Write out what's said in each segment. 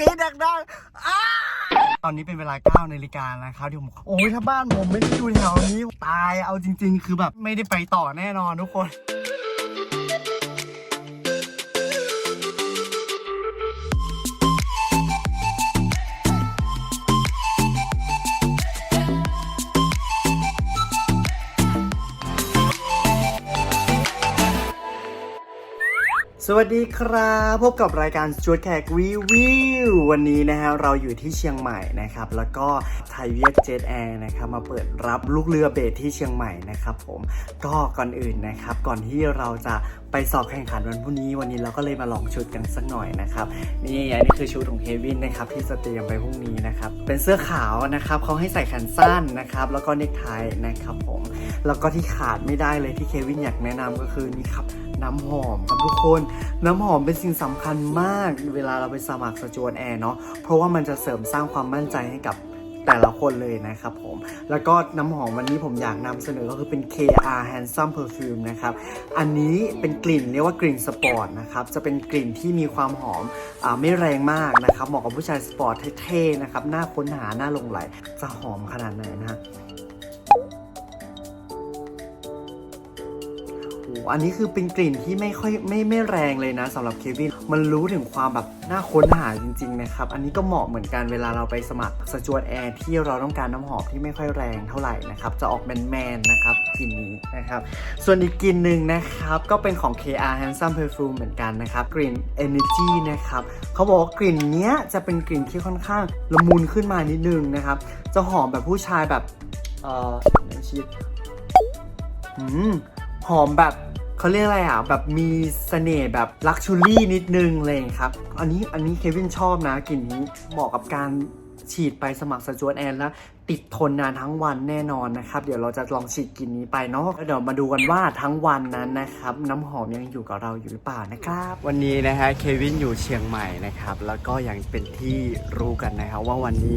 รี๊ดดังๆอ้าตอนนี้เป็นเวลา9นาฬิกานะครับที่ผมโอ้ยถ้าบ้านผมไม่ได้อยู่แถวนี้ตายเอาจริง ๆ คือแบบไม่ได้ไปต่อแน่นอนทุกคน วัสดีครับ พบกับรายการชวดแขกรีวิววันนี้นะฮะเราอยู่ที่เชียงใหม่นะครับ แล้วก็ไทยเวียดเจ็ตแอร์นะครับมาเปิดรับลูกเรือเบสที่เชียงใหม่นะครับผมก็ก่อนอื่นนะครับก่อนที่เราจะ ไปสอบแข่งขันวันพรุ่งนี้ วันนี้เราก็เลยมาลองชุดกันสักหน่อยนะครับนี่อันนี้คือชุดของเควินนะครับที่จะเตรียมไปพรุ่งนี้นะครับเป็นเสื้อขาวนะครับเขาให้ใส่แขนสั้นนะครับแล้วก็เนคไทนะครับผมแล้วก็ที่ขาดไม่ได้เลยที่เควินอยากแนะนำก็คือนี่ครับน้ำหอมครับทุกคน น้ำหอมเป็นสิ่งสำคัญมาก เวลาเราไปสมัครสจวนแอร์เนาะเพราะว่ามันจะเสริมสร้างความมั่นใจให้กับ แต่ละคนเลยนะครับผม แล้วก็น้ำหอมวันนี้ผมอยากนำเสนอก็คือเป็น KR Handsome Perfume นะครับ อันนี้เป็นกลิ่นเรียกว่ากลิ่นสปอร์ตนะครับ จะเป็นกลิ่นที่มีความหอมอ่าไม่แรงมากนะครับ เหมาะกับผู้ชายสปอร์ตเท่ๆนะครับ หน้าค้นหาหน้าลงไหล จะหอมขนาดไหนนะ อันนี้คือเป็นกลิ่นที่ไม่ค่อยไม่ไม่แรงเลยนะสำหรับเควิน มันรู้ถึงความแบบน่าค้นหาจริงๆนะครับ อันนี้ก็เหมาะเหมือนกันเวลาเราไปสมัครสจวตแอร์ที่เราต้องการน้ำหอมที่ไม่ค่อยแรงเท่าไหร่นะครับ จะออกแมนๆนะครับกลิ่นนี้นะครับ ส่วนอีกกลิ่นหนึ่งนะครับ ก็เป็นของ KR Handsome Perfume เหมือนกันนะครับ กลิ่น Energy นะครับเขาบอกว่ากลิ่นเนี้ยจะเป็นกลิ่นที่ค่อนข้างละมุนขึ้นมานิดนึงนะครับ จะหอมแบบผู้ชายแบบเอ่อชิดอืม หอมแบบเขาเรียกอะไรอะ แบบมีเสน่ห์แบบลักชูรี่นิดนึงเลยครับ อันนี้อันนี้เควินชอบนะกลิ่นนี้เหมาะกับการ ฉีดไปสมัครสจวตแอนแล้วติดทนนานทั้งวันแน่นอนนะครับ เดี๋ยวเราจะลองฉีดกลิ่นนี้ไปเนาะแล้วเดี๋ยวมาดูกันว่าทั้งวันนั้นนะครับ น้ำหอมยังอยู่กับเราอยู่หรือเปล่านะครับ วันนี้นะฮะเควินอยู่เชียงใหม่นะครับ แล้วก็ยังเป็นที่รู้กันนะครับว่าวันนี้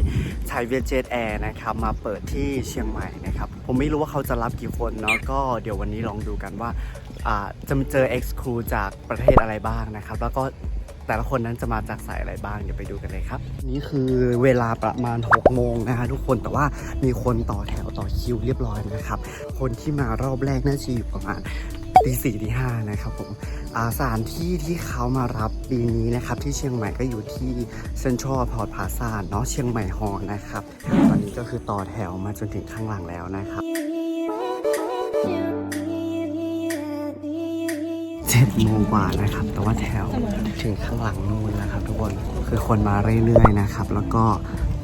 ไทยเวียดเจ็ตแอร์นะครับมาเปิดที่เชียงใหม่นะครับ ผมไม่รู้ว่าเขาจะรับกี่คนเนาะก็เดี๋ยววันนี้ลองดูกันว่าอ่าจะมาเจอ X Crew จากประเทศอะไรบ้างนะครับ แล้วก็ แต่ละคนนั้นจะมาจากสายอะไรบ้างเดี๋ยวไปดูกันเลยครับ นี่คือเวลาประมาณ6โมงนะฮะทุกคนแต่ว่ามีคนต่อแถวต่อคิวเรียบร้อยนะครับ คนที่มารอบแรกน่าจะอยู่ประมาณตีสี่ตีห้านะครับผมอาสถานที่ที่เขามารับปีนี้นะครับ ที่เชียงใหม่ก็อยู่ที่เซ็นทรัลพอร์ตพาซาเนาะเชียงใหม่ฮอร์นะครับ ตอนนี้ก็คือต่อแถวมาจนถึงข้างหลังแล้วนะครับ เจ็ดโมงกว่านะครับ แต่ว่าแถวถึงข้างหลังนู่นแล้วครับ ทุกคนคือคนมาเรื่อยๆนะครับ แล้วก็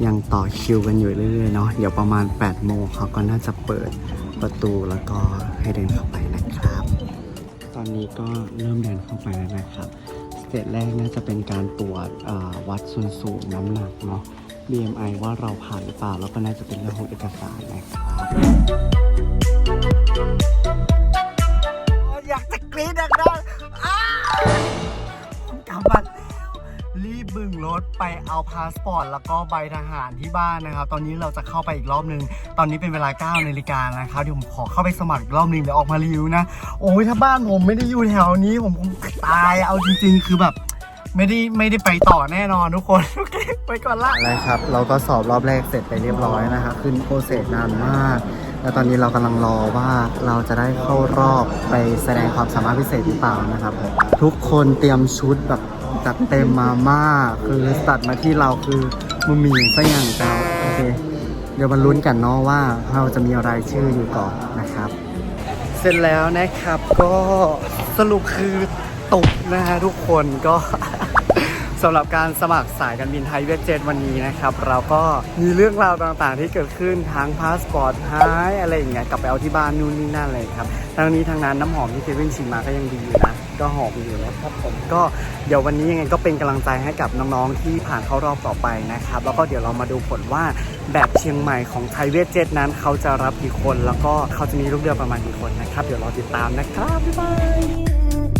ยังต่อคิวกันอยู่เรื่อยๆเนาะเดี๋ยวประมาณ8โมงเขาก็น่าจะเปิดประตูแล้วก็ให้เดินเข้าไปนะครับ ตอนนี้ก็เริ่มเดินเข้าไปแล้วนะครับสเตจแรกน่าจะเป็นการตรวจวัดส่วนสูงน้ำหนักเนาะ BMI ว่าเราผ่านหรือเปล่า แล้วก็น่าจะเป็นเรื่องของเอกสารนะครับ รถไปเอาพาสปอร์ตแล้วก็ใบทหารที่บ้านนะครับ ตอนนี้เราจะเข้าไปอีกรอบนึง ตอนนี้เป็นเวลา9นาฬิกานะครับเดี๋ยวผมขอเข้าไปสมัครอีกรอบนึงเดี๋ยวออกมารีวิวนะ โอ้ยถ้าบ้านผมไม่ได้อยู่แถวนี้ผมคงตายเอาจริง ๆ คือแบบไม่ได้ไม่ได้ไปต่อแน่นอนทุกคนโอเคไปก่อนละอะไรครับ เราก็สอบรอบแรกเสร็จไปเรียบร้อยนะครับขึ้นโปรเซสนานมาก แล้วตอนนี้เรากำลังรอว่าเราจะได้เข้ารอบไปแสดงความสามารถพิเศษหรือเปล่านะครับทุกคนเตรียมชุดแบบ จัดเต็มมามาคือสัตัดมาที่เราคือมุมมีซะอย่างเจ้าโอเค เดี๋ยวมาลุ้นกันเนาะว่าเราจะมีรายชื่ออยู่ก่อนนะครับ เสร็จแล้วนะครับก็สรุปคือตกนะฮะทุกคนก็สำหรับการสมัครสายการบินไทยเวียดเจ็ตวันนี้นะครับ เราก็มีเรื่องราวต่างๆ ที่เกิดขึ้นทั้งพาสปอร์ตหายอะไรอย่างเงี้ยกลับไปเอาที่บ้านนู่นนี่นั่นเลยครับทั้งนี้ทั้งนั้นน้ำหอมที่เควินชิมมาก็ยังดีอยู่นะ ก็หอมอยู่นะครับผมก็เดี๋ยววันนี้ยังไงก็เป็นกำลังใจให้กับน้องๆที่ผ่านเข้ารอบต่อไปนะครับแล้วก็เดี๋ยวเรามาดูผลว่าแบบเชียงใหม่ของไทยเวทเจ็ดนั้น เขาจะรับกี่คน แล้วก็เขาจะมีลูกเรือประมาณกี่คนนะครับ เดี๋ยวรอติดตามนะครับบ๊ายบาย